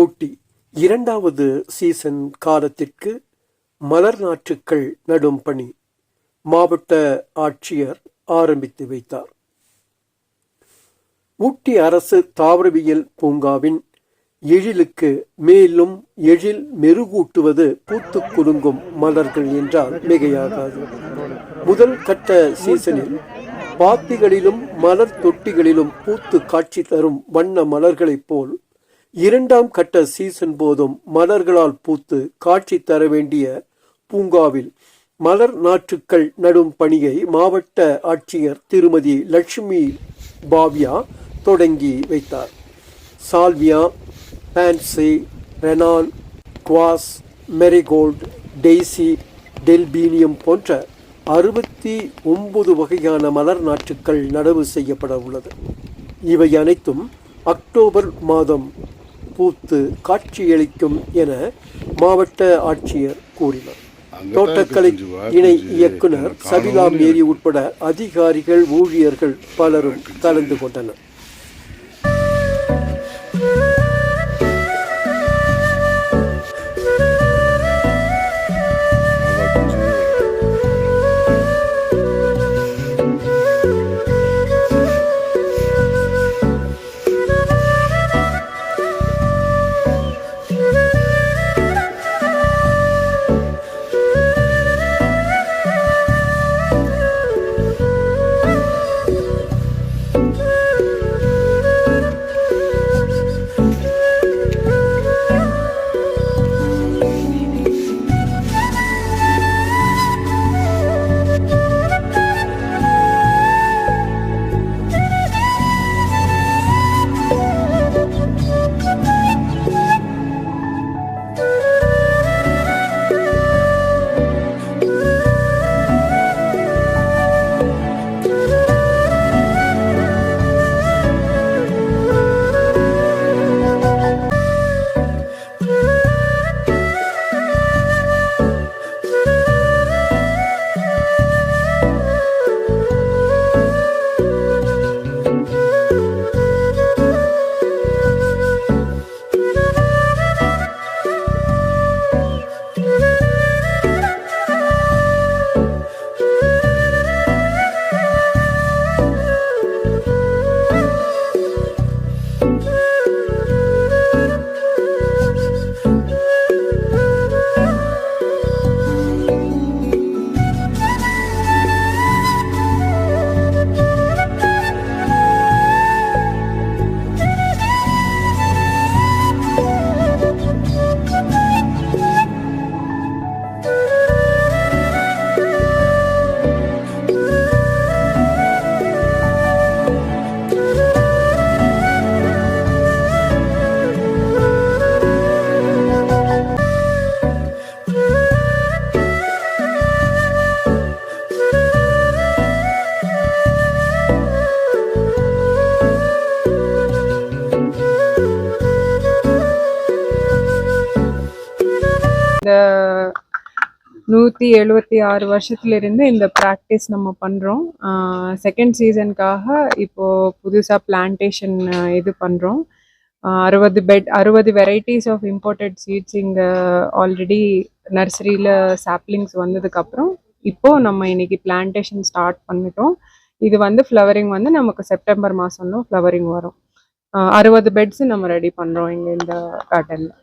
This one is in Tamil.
ஊட்டி இரண்டாவது சீசன் காலத்திற்கு மலர் நாற்றுக்கள் நடும் பணி மாவட்ட ஆட்சியர் ஆரம்பித்து வைத்தார். ஊட்டி அரசு தாவரவியல் பூங்காவின் எழிலுக்கு மேலும் எழில் மெருகூட்டுவது பூத்து குலுங்கும் மலர்கள் என்றால் மிகையாகாது. முதல் கட்ட சீசனில் பாத்திகளிலும் மலர் தொட்டிகளிலும் பூத்து காட்சி தரும் வண்ண மலர்களைப் போல் இரண்டாம் கட்ட சீசன் போதும் மலர்களால் பூத்து காட்சி தர வேண்டிய பூங்காவில் மலர் நாற்றுக்கள் நடும் பணியை மாவட்ட ஆட்சியர் திருமதி லட்சுமி பாவ்யா தொடங்கி வைத்தார். சால்வியா பான்சி ரெனால் குவாஸ் மெரிகோல்ட் டெய்சி டெல்பீனியம் போன்ற அறுபத்தி ஒன்பது வகையான மலர் நாற்றுக்கள் நடவு செய்யப்பட உள்ளது. இவை அனைத்தும் அக்டோபர் மாதம் பூத்து காட்சியளிக்கும் என மாவட்ட ஆட்சியர் கூறினார். தோட்டக்கலை இணை இயக்குனர் சபிலா மேரி உட்பட அதிகாரிகள் ஊழியர்கள் பலரும் கலந்து கொண்டனர். இந்த நூற்றி எழுபத்தி ஆறு வருஷத்துலேருந்து இந்த ப்ராக்டிஸ் நம்ம பண்ணுறோம் செகண்ட் சீசனுக்காக இப்போது புதுசாக பிளான்டேஷன் இது பண்ணுறோம் அறுபது பெட் அறுபது வெரைட்டிஸ் ஆஃப் இம்போர்ட்டட் சீட்ஸ் இங்கே ஆல்ரெடி நர்சரியில் சாப்லிங்ஸ் வந்ததுக்கப்புறம் இப்போது நம்ம இன்னைக்கு பிளான்டேஷன் ஸ்டார்ட் பண்ணிட்டோம். இது வந்து ஃப்ளவரிங் வந்து நமக்கு செப்டம்பர் மாதம்லாம் ஃப்ளவரிங் வரும். அறுபது பெட்ஸ் நம்ம ரெடி பண்ணுறோம் இங்கே இந்த கார்டனில்